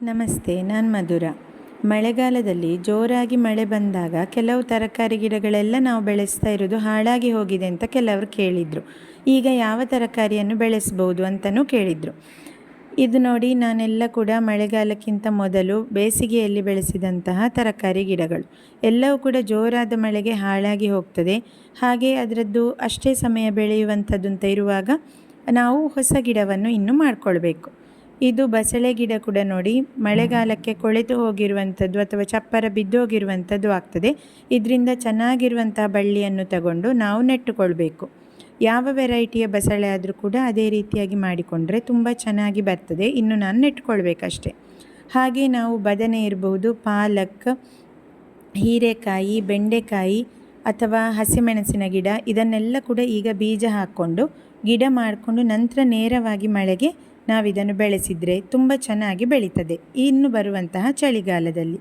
ನಮಸ್ತೆ, ನಾನು ಮಧುರ. ಮಳೆಗಾಲದಲ್ಲಿ ಜೋರಾಗಿ ಮಳೆ ಬಂದಾಗ ಕೆಲವು ತರಕಾರಿ ಗಿಡಗಳೆಲ್ಲ ನಾವು ಬೆಳೆಸ್ತಾ ಇರೋದು ಹಾಳಾಗಿ ಹೋಗಿದೆ ಅಂತ ಕೆಲವರು ಕೇಳಿದರು. ಈಗ ಯಾವ ತರಕಾರಿಯನ್ನು ಬೆಳೆಸ್ಬೋದು ಅಂತಲೂ ಕೇಳಿದರು. ಇದು ನೋಡಿ ನಾನೆಲ್ಲ ಕೂಡ ಮಳೆಗಾಲಕ್ಕಿಂತ ಮೊದಲು ಬೇಸಿಗೆಯಲ್ಲಿ ಬೆಳೆಸಿದಂತಹ ತರಕಾರಿ ಗಿಡಗಳು. ಎಲ್ಲವೂ ಕೂಡ ಜೋರಾದ ಮಳೆಗೆ ಹಾಳಾಗಿ ಹೋಗ್ತದೆ. ಹಾಗೆ ಅದರದ್ದು ಅಷ್ಟೇ ಸಮಯ ಬೆಳೆಯುವಂಥದ್ದು ಅಂತ ಇರುವಾಗ ನಾವು ಹೊಸ ಗಿಡವನ್ನು ಇನ್ನು ಮಾಡಿಕೊಳ್ಬೇಕು. ಇದು ಬಸಳೆ ಗಿಡ ಕೂಡ ನೋಡಿ. ಮಳೆಗಾಲಕ್ಕೆ ಕೊಳೆತು ಹೋಗಿರುವಂಥದ್ದು ಅಥವಾ ಚಪ್ಪರ ಬಿದ್ದೋಗಿರುವಂಥದ್ದು ಆಗ್ತದೆ. ಇದರಿಂದ ಚೆನ್ನಾಗಿರುವಂತಹ ಬಳ್ಳಿಯನ್ನು ತಗೊಂಡು ನಾವು ನೆಟ್ಟುಕೊಳ್ಬೇಕು. ಯಾವ ವೆರೈಟಿಯ ಬಸಳೆ ಆದರೂ ಕೂಡ ಅದೇ ರೀತಿಯಾಗಿ ಮಾಡಿಕೊಂಡ್ರೆ ತುಂಬ ಚೆನ್ನಾಗಿ ಬರ್ತದೆ. ಇನ್ನು ನಾನು ನೆಟ್ಕೊಳ್ಬೇಕಷ್ಟೆ ಹಾಗೆ ನಾವು ಬದನೆ ಇರಬಹುದು, ಪಾಲಕ್, ಹೀರೆಕಾಯಿ, ಬೆಂಡೆಕಾಯಿ ಅಥವಾ ಹಸಿಮೆಣಸಿನ ಗಿಡ ಇದನ್ನೆಲ್ಲ ಕೂಡ ಈಗ ಬೀಜ ಹಾಕ್ಕೊಂಡು, ಗಿಡ ಮಾಡಿಕೊಂಡು ನಂತರ ನೇರವಾಗಿ ಮಳೆಗೆ ನಾವಿದನ್ನು ಬೆಳೆಸಿದರೆ ತುಂಬ ಚೆನ್ನಾಗಿ ಬೆಳೀತದೆ. ಇನ್ನು ಬರುವಂತಹ ಚಳಿಗಾಲದಲ್ಲಿ.